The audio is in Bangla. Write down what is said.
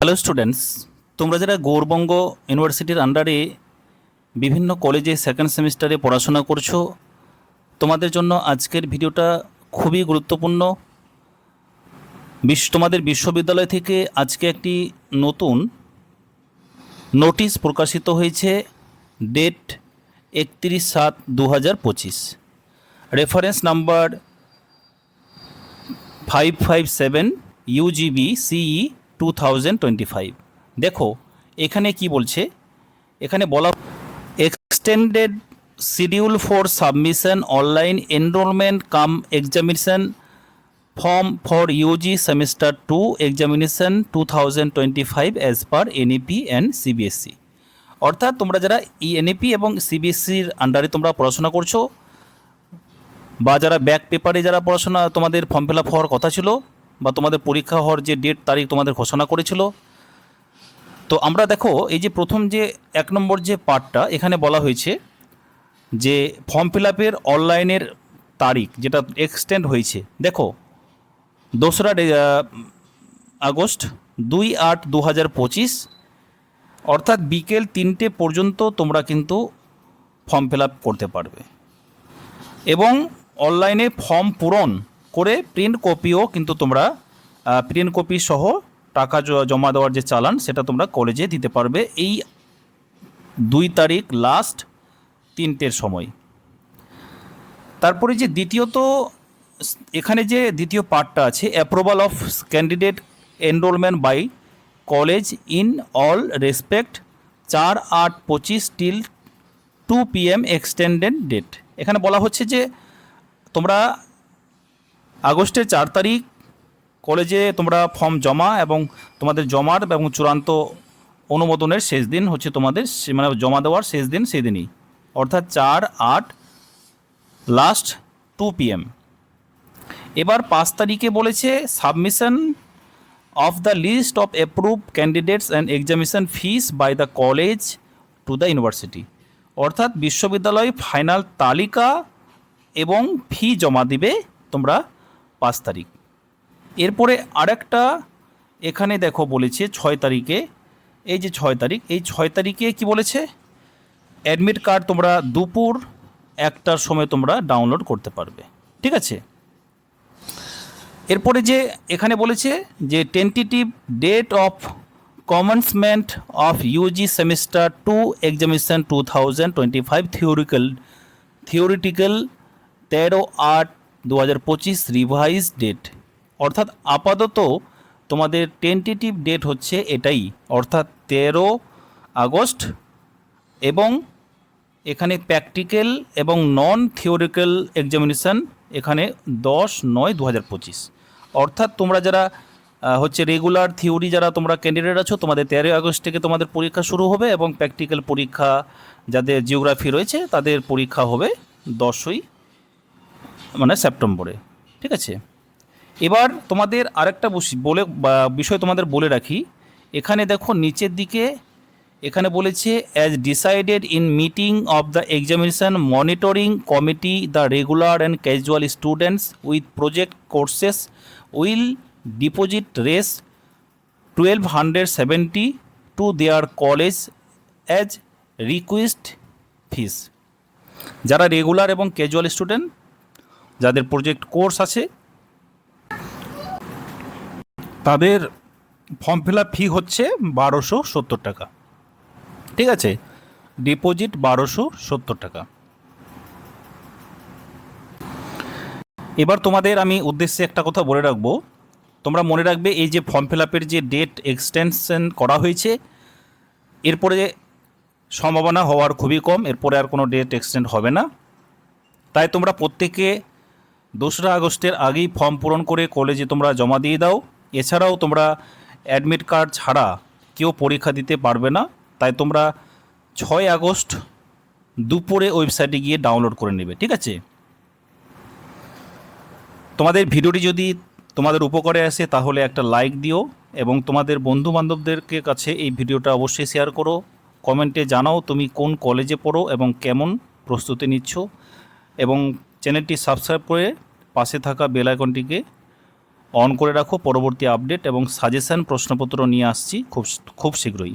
হ্যালো স্টুডেন্টস তোমরা যারা গৌরবঙ্গ ইউনিভার্সিটির আন্ডারে বিভিন্ন কলেজে সেকেন্ড সেমিস্টারে পড়াশোনা করছ, তোমাদের জন্য আজকের ভিডিওটা খুবই গুরুত্বপূর্ণ। বিশ্ব তোমাদের বিশ্ববিদ্যালয় থেকে আজকে একটি নতুন নোটিশ প্রকাশিত হয়েছে ডেট একত্রিশ সাত দু হাজার পঁচিশ reference number five five seven UGB CE two thousand twenty five দেখো, এখানে কি বলছে এখানে বলা extended schedule for submission online enrolment cum examination form for UG semester two examination two thousand twenty five as per NEP and CBSC E। অর্থাৎ তোমরা যারা ই এনইপি এবং সিবিএসসির আন্ডারে তোমরা পড়াশোনা করছ, বা যারা ব্যাক পেপারে যারা পড়াশোনা, তোমাদের ফর্ম ফিল আপ হওয়ার কথা ছিল বা তোমাদের পরীক্ষা হওয়ার যে ডেট তারিখ তোমাদের ঘোষণা করেছিল। তো আমরা দেখো, এই যে প্রথম যে এক নম্বর যে পার্টটা এখানে বলা হয়েছে যে ফর্ম ফিল আপের অনলাইনের তারিখ, যেটা এক্সটেন্ড হয়েছে। দেখো, দোসরা আগস্ট দুই আট দু হাজার পঁচিশ, অর্থাৎ বিকেল তিনটে পর্যন্ত তোমরা কিন্তু ফর্ম ফিল আপ করতে পারবে। এবং অনলাইনে ফর্ম পূরণ করে প্রিন্ট কপিও কিন্তু তোমরা প্রিন্ট কপি সহ টাকা জমা দেওয়ার যে চালান, সেটা তোমরা কলেজে দিতে পারবে এই দুই তারিখ লাস্ট তিনটের সময়। তারপরে যে দ্বিতীয়ত এখানে যে দ্বিতীয় পার্টটা আছে approval of candidate enrolment by college in all respect চার আট পঁচিশ till two PM extended date এখানে বলা হচ্ছে যে তোমরা আগস্টের চার তারিখ কলেজে তোমরা ফর্ম জমা এবং তোমাদের জমার এবং চূড়ান্ত অনুমোদনের শেষ দিন হচ্ছে তোমাদের মানে জমা দেওয়ার শেষ দিন সেই দিনই অর্থাৎ চার আট লাস্ট টু পিএম এবার পাঁচ তারিখে বলেছে submission of the list of approve candidates and examination fees by the college to the university অর্থাৎ বিশ্ববিদ্যালয় ফাইনাল তালিকা এবং ফি জমা দিবে তোমরা পাঁচ তারিখ। এরপরে আরেকটা এখানে দেখো বলেছে ছয় তারিখে। এই যে ছয় তারিখ, এই ছয় তারিখে কি বলেছে? অ্যাডমিট কার্ড তোমরা দুপুর একটার সময় তোমরা ডাউনলোড করতে পারবে। ঠিক আছে? এরপরে যে এখানে বলেছে যে tentative date of commencement of UG semester two examination two thousand twenty five theoretical theoretical তেরো আট দু হাজার পঁচিশ রিভাইজ ডেট অর্থাৎ আপাতত তোমাদের টেন্টেটিভ ডেট হচ্ছে এটাই, অর্থাৎ তেরো আগস্ট এবং এখানে প্র্যাকটিক্যাল এবং নন থিওরিক্যাল এক্সামিনেশান এখানে দশ নয় দু হাজার পঁচিশ। অর্থাৎ তোমরা যারা হচ্ছে রেগুলার থিওরি যারা তোমরা ক্যান্ডিডেট আছো, তোমাদের তেরোই আগস্ট থেকে তোমাদের পরীক্ষা শুরু হবে এবং প্র্যাকটিক্যাল পরীক্ষা যাদের জিওগ্রাফি রয়েছে, তাদের পরীক্ষা হবে দশই মানে সেপ্টেম্বরে, ঠিক আছে? এবার তোমাদের আরেকটা বলে বিষয় তোমাদের বলে রাখি। এখানে দেখো নিচের দিকে, এখানে বলেছে as decided in meeting of the examination monitoring committee the regular and casual students with project courses will deposit Rs twelve hundred seventy two their college as request fees যারা রেগুলার এবং ক্যাজুয়াল স্টুডেন্ট যাদের প্রজেক্ট কোর্স আছে, তাদের ফর্ম ফিল ফি হচ্ছে বারোশো সত্তর টাকা। ঠিক আছে? ডিপোজিট বারোশো সত্তর টাকা। এবার তোমাদের আমি উদ্দেশ্যে একটা কথা বলে রাখব। তোমরা মনে রাখবে এই যে ফর্ম ফিল আপের যে ডেট এক্সটেনশন করা হয়েছে, এরপরে সম্ভাবনা হওয়ার খুবই কম, এরপরে আর কোনো ডেট এক্সটেন্ড হবে না। তাই তোমরা প্রত্যেকে দোসরা আগস্টের আগেই ফর্ম পূরণ করে কলেজে তোমরা জমা দিয়ে দাও। এছাড়াও তোমরা অ্যাডমিট কার্ড ছাড়া কেউ পরীক্ষা দিতে পারবে না। তাই তোমরা ছয় আগস্ট দুপুরে ওয়েবসাইটে গিয়ে ডাউনলোড করে নেবে, ঠিক আছে? তোমাদের ভিডিওটি যদি তোমাদের উপকারে আসে, তাহলে একটা লাইক দিও এবং তোমাদের বন্ধু বান্ধবদেরকে কাছে এই ভিডিওটা অবশ্যই শেয়ার করো। কমেন্টে জানাও তুমি কোন কলেজে পড়ো এবং কেমন প্রস্তুতি নিচ্ছ। এবং চ্যানেলটি সাবস্ক্রাইব করে পাশে থাকা বেল আইকনটিকে অন করে রাখো। পরবর্তী আপডেট এবং সাজেশান প্রশ্নপত্র নিয়ে আসছি খুব খুব শীঘ্রই।